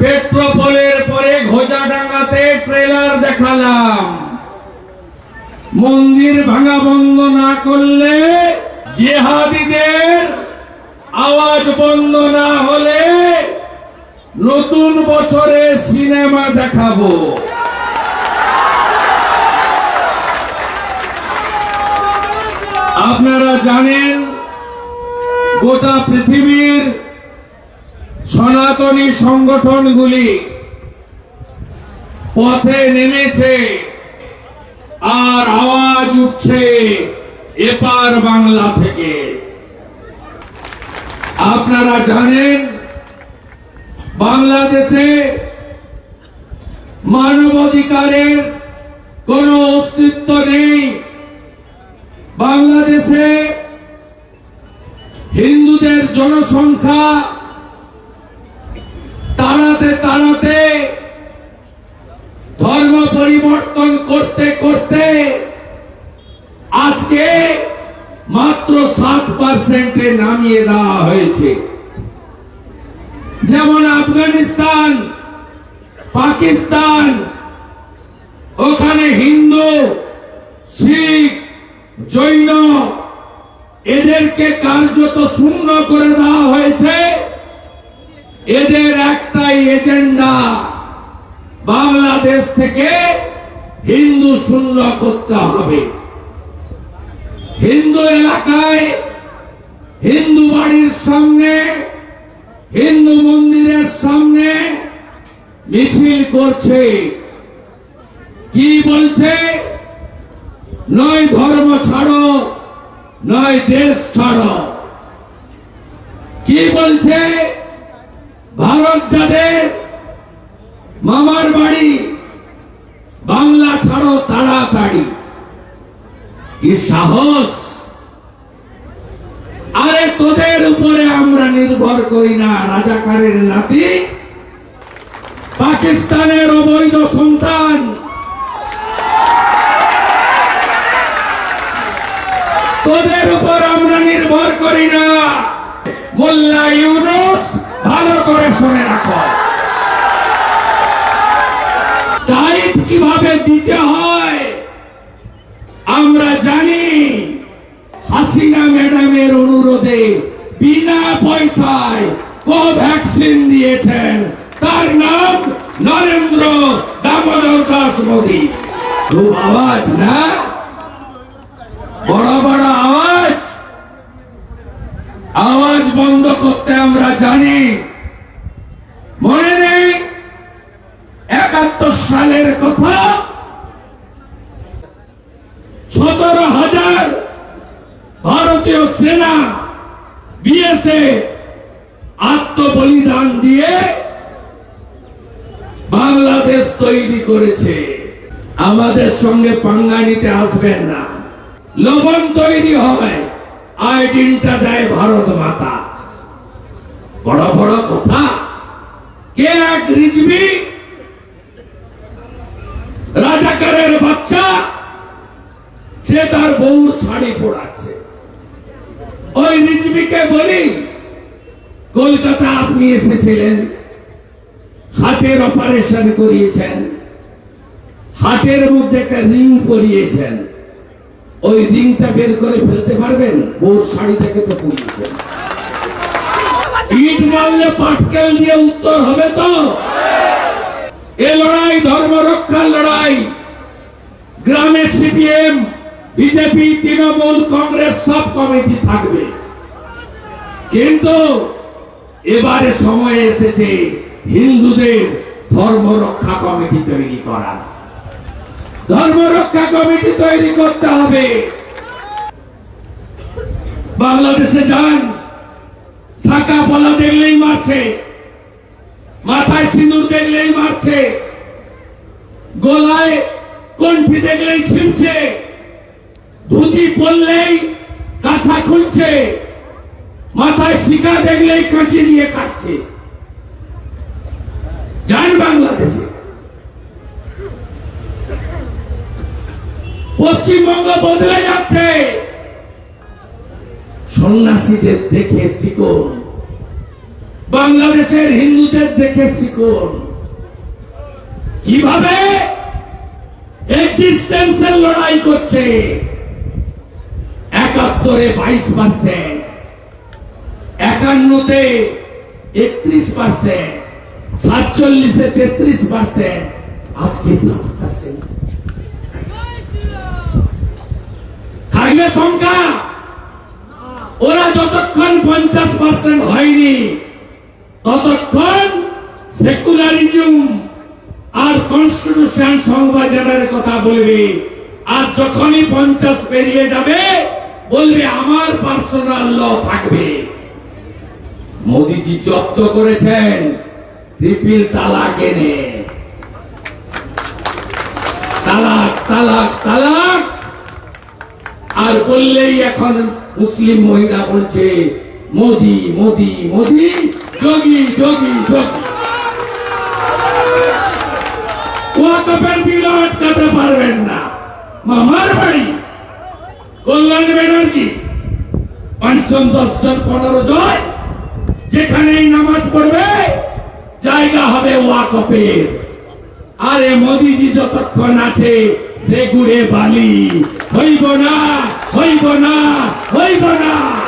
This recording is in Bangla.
পেট্রোপোলের পরে ঘোজাডাঙ্গাতে ট্রেলার দেখালাম। মন্দির ভাঙা বন্ধ না করলে জেহাদিদের আওয়াজ বন্ধ না হলে নতুন বছরে সিনেমা দেখাবো। আপনারা জানেন, গোটা পৃথিবীর সনাতনী সংগঠনগুলি পথে নেমেছে আর আওয়াজ উঠছে এপার বাংলা থেকে। আপনারা জানেন, বাংলাদেশে মানবাধিকারের কোন অস্তিত্ব নেই। বাংলাদেশে হিন্দুদের জনসংখ্যা তাড়াতে ধর্ম পরিবর্তন করতে করতে আজকে মাত্র সাত পার্সেন্টে নামিয়ে দেওয়া হয়েছে। যেমন আফগানিস্তান, পাকিস্তান, ওখানে হিন্দু, শিখ, জৈন, এদেরকে কার্যত শূন্য করে দেওয়া হয়েছে। এদের একটাই এজেন্ডা বাংলাদেশ থেকে হিন্দু শূন্য করতে হবে। হিন্দু এলাকায় হিন্দু বাড়ির সামনে, হিন্দু মন্দিরের সামনে মিছিল করছে। কি বলছে? নয় ধর্ম ছাড়ো, নয় দেশ ছাড়ো। কি বলছে? যাদের মামার বাড়ি, বাংলা ছাড়ো তাড়াতাড়ি। কি সাহস? আরে তোদের উপরে আমরা নির্ভর করি না, রাজাকারের নাতি। পাকিস্তানের অবৈধ সন্তান। তোদের উপর আমরা নির্ভর করি না। মোল্লা ইউনুস ভালো করে শুনে রাখো। টাইপ কীভাবে দিতে হয়, আমরা জানি। হাসিনা ম্যাডামের অনুরোধে বিনা পয়সায় কোভ্যাক্সিন দিয়েছেন। তার নাম নরেন্দ্র দামোদর দাস মোদী। খুব আওয়াজ না বড় বড় আওয়াজ আওয়াজ বন্ধ করতে আমরা জানি। মনে নেই, একাত্তর সালের কথা। সতেরো হাজার ভারতীয় সেনা বিএসএ আত্মবলিদান দিয়ে বাংলাদেশ তৈরি করেছে। আমাদের সঙ্গে পাঙ্গা নিতে আসবেন না। লবণ তৈরি হয় আয়োডিনটা দেয় ভারত মাতা। বড় বড় কথা। কে এক রিজবি? রাজাকারের বাচ্চা। সে তার বউর শাড়ি পড়াচ্ছে। ওই রিজবিকে বলি, কলকাতা আপনি এসেছিলেন, হাটের অপারেশন করিয়েছেন, হাটের মধ্যে একটা রিং পরিয়েছেন। ওই রিংটা বের করে ফেলতে পারবেন? বউর শাড়িটাকে তো পরিয়েছেন। ইট মারলে পাটকেল দিয়ে উত্তর হবে তো? এ লড়াই ধর্ম রক্ষার লড়াই। গ্রামে সিপিএম, বিজেপি, তৃণমূল, কংগ্রেস সব কমিটি থাকবে। কিন্তু এবারে সময় এসেছে হিন্দুদের ধর্ম রক্ষা কমিটি তৈরি করা ধর্ম রক্ষা কমিটি তৈরি করতে হবে। বাংলাদেশে যান। শাখা পলা দেখলেই মারছে। মাথায় সিঁদুর দেখলেই মারছে। গলায় কণ্ঠি দেখলেই ছিঁড়ছে। ধুতি পরলেই কাছা খুলছে। মাথায় শিকা দেখলেই কাঁচি নিয়ে কাটছে। যান বাংলাদেশে। পশ্চিমবঙ্গ বদলে যাচ্ছে। সন্ন্যাসীদের দেখে শিকল বাংলাদেশের হিন্দুদের দেখে শিখুন কীভাবে এক্সিস্টেন্সের লড়াই করছে? একাত্তরে বাইশ পার্সেন্ট একান্নতে একত্রিশ পার্সেন্ট সাতচল্লিশে তেত্রিশ পার্সেন্ট আজকে সাত পার্সেন্ট থাকবে সংখ্যা? ওরা যতক্ষণ পঞ্চাশ পার্সেন্ট হয়নি, ততক্ষণ সেকুলারিজম আর কনস্টিটিউশন সংবিধানের কথা বলবে। আর যখনই পঞ্চাশ পেরিয়ে যাবে, বলবে আমার পার্সোনাল ল থাকবে। মোদিজি জব্দ করেছেন ট্রিপিল তালাক এনে। তালাক তালাক তালাক। আর বললেই এখন মুসলিম মহিলা বলছে, মোদি মোদি মোদি, যোগী যোগী যোগী। আটকাতে পারবেন না। মামার বাড়ি কল্যাণ ব্যানার্জি পঞ্চম দশ জন পনেরো জন যেখানেই নামাজ পড়বে, জায়গা হবে আরে মোদিজি যতক্ষণ আছে, সে গুড়ে বালি। হইব না। হইব না হইব না